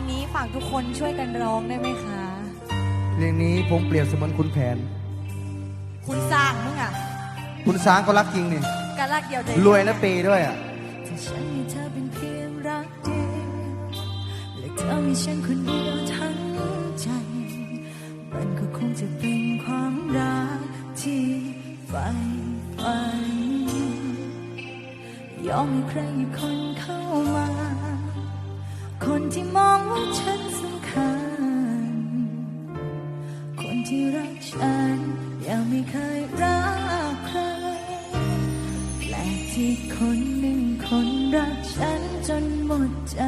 งนี้ฝากทุกคนช่วยกันร้องได้ไหมคะ เพลงนี้ผมเปรียบเสมือนคุณแผน คุณสร้างมึงอะคุณช้างก็รักจริงนี่กะลักเดียวใจรวยและเปย์ด้วยอะแต่ฉันมีเธอเป็นเพียงรักเดียวและเธอมีฉันคนเดียวทั้งใจ มันก็คงจะเป็นความรักที่ใฝ่ฝันยอมให้ใครอีกคนเข้ามา คนที่มองว่าฉันสำคัญ คนที่รักฉันยังไม่เคยรักใคร แปลกที่คนหนึ่งคนรักฉันจนหมดใจ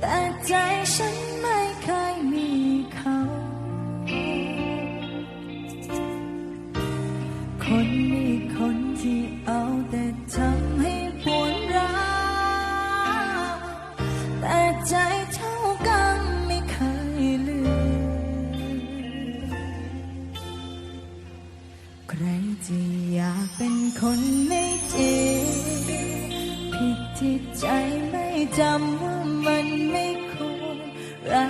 แต่ใจฉันไม่เคยมีเขา คนนี้คนที่ ใครจะอยากเป็นคนไม่ดีผิดที่ใจไม่จำว่ามันไม่ควรรั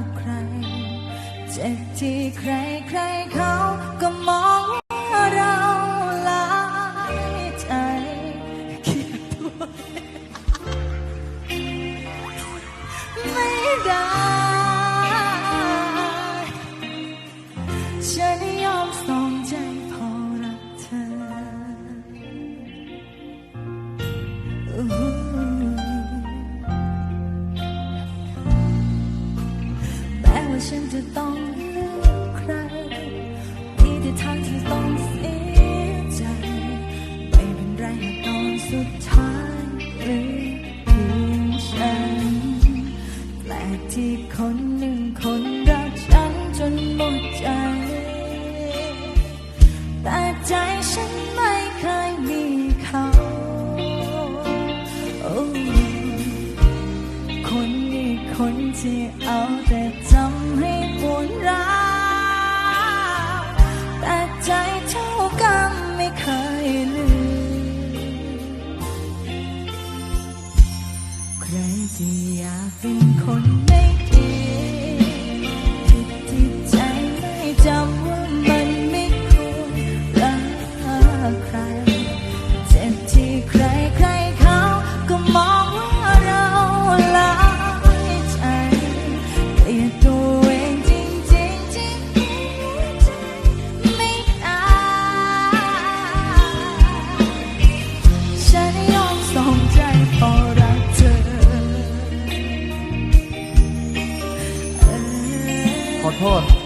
กใคร เจ็บที่ใครใครเขาก็มองว่าเราลายใจเกียดตัวไม่ได้ฉัน คนนี้คนที่เอาแต่ทำให้ปวดร้าวแต่ใจเท่ากันไม่เคยลืม ใครที่อยากเป็นคนไม่ดี โทษ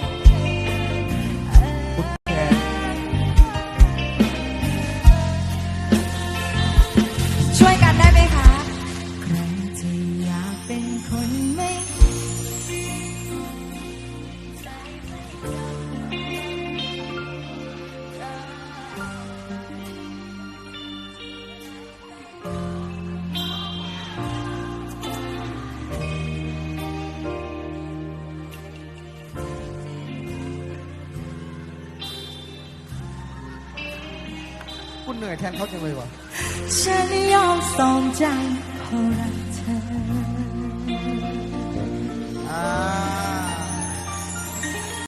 คุณเหนื่อยแทนเขาจังเลยวะฉันยอมสองใจพอรักเธออ่า